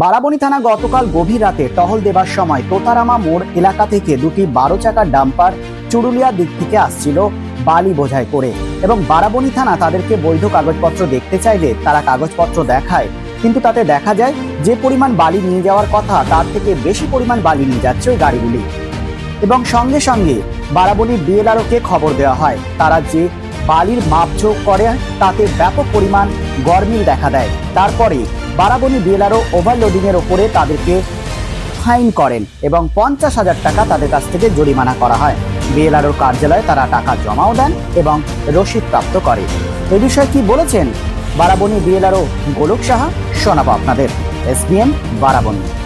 বারাবণী থানা গতকাল গভীর রাতে টহল দেবার সময় তোতারামা মোড় এলাকা থেকে দুটি বারো চাকার ডাম্পার চুরুলিয়া দিক থেকে আসছিল বালি বোঝাই করে এবং বারাবণী থানা তাদেরকে বৈধ কাগজপত্র দেখতে চাইলে তারা কাগজপত্র দেখায়। কিন্তু তাতে দেখা যায়, যে পরিমাণ বালি নিয়ে যাওয়ার কথা তার থেকে বেশি পরিমাণ বালি নিয়ে যাচ্ছে ওই গাড়িগুলি। এবং সঙ্গে সঙ্গে বারাবণী বিএলআরওকে খবর দেওয়া হয়। তারা যে বালির মাপঝোঁক করে, তাতে ব্যাপক পরিমাণ গরমিল দেখা দেয়। তারপরে বারাবণী বিএলআরও ওভারলোডিংয়ের ওপরে তাদেরকে ফাইন করেন এবং পঞ্চাশ হাজার টাকা তাদের কাছ থেকে জরিমানা করা হয়। বিএলআরও কার্যালয়ে তারা টাকা জমাও দেন এবং রসিদ প্রাপ্ত করে। এ বিষয়ে কি বলেছেন? বারাবণী বিএলআরও গোলক সাহা? শোনাবো আপনাদের। এসবিএম, বারাবণী।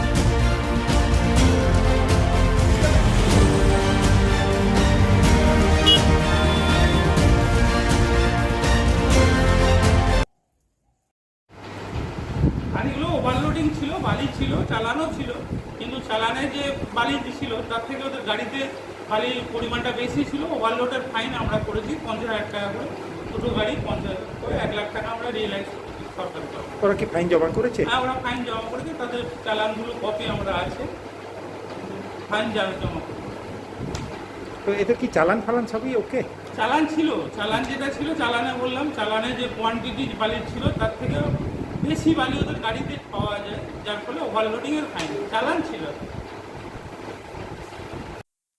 বালি ছিল চালানো ছিল কিন্তু চালানে যে বালি ছিল তার থেকে ওদের গাড়িতে বালির পরিমাণটা বেশি ছিল ওভারলোডের ফাইন আমরা করেছি পঞ্চাশ হাজার টাকা করে। দুটো গাড়ি পঞ্চাশ করে এক লাখ টাকা আমরা রিয়েলাইজ ওরা কি ফাইন জমা করেছে? হ্যাঁ ওরা ফাইন জমা করেছে তাদের চালানগুলো কপি আমরা আছে। ফাইন জমা তো এদের কি চালান ফালান সবই ওকে চালান ছিল চালান যেটা ছিল চালানে বললাম চালানে যে কোয়ান্টিটি বালির ছিল তার থেকে বেশি বালি ওদের গাড়িতে পাওয়া যায়, যার ফলে ওভারলোডিং এর ফাইন চালান ছিল।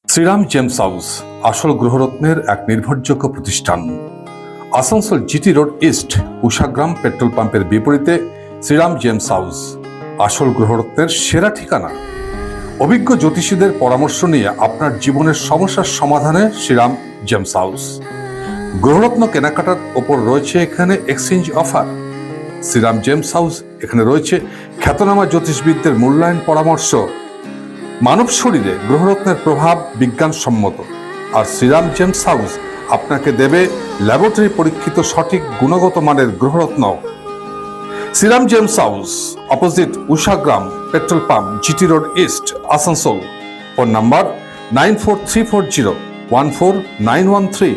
শ্রীরাম জেমস হাউস, আসল গ্রহরত্নের এক নির্ভরযোগ্য প্রতিষ্ঠান। Asansol GT road east Ushagram petrol পাম্পের বিপরীতে শ্রীরাম জেমস হাউস, আসল গ্রহরত্নের সেরা ঠিকানা। অভিজ্ঞ জ্যোতিষীদের পরামর্শ নিয়ে আপনার জীবনের সমস্যার সমাধানে শ্রীরাম জেমস হাউস। গ্রহরত্ন কেনাকাটার ওপর রয়েছে এখানে exchange offer Shriram gems house এখানে রয়েছে খ্যাতনামা জ্যোতিষবিদদের মূল্যায়ন পরামর্শ। মানব শরীরে গ্রহরত্নের প্রভাব বিজ্ঞানসম্মত। আর শ্রীরাম জেমস হাউস আপনাকে দেবে ল্যাবরেটরি পরীক্ষিত সঠিক গুণগত মানের গ্রহরত্ন Shriram gems house, opposite Ushagram petrol pump, GT road east, Asansol. Phone number nine four three four zero one four nine one three.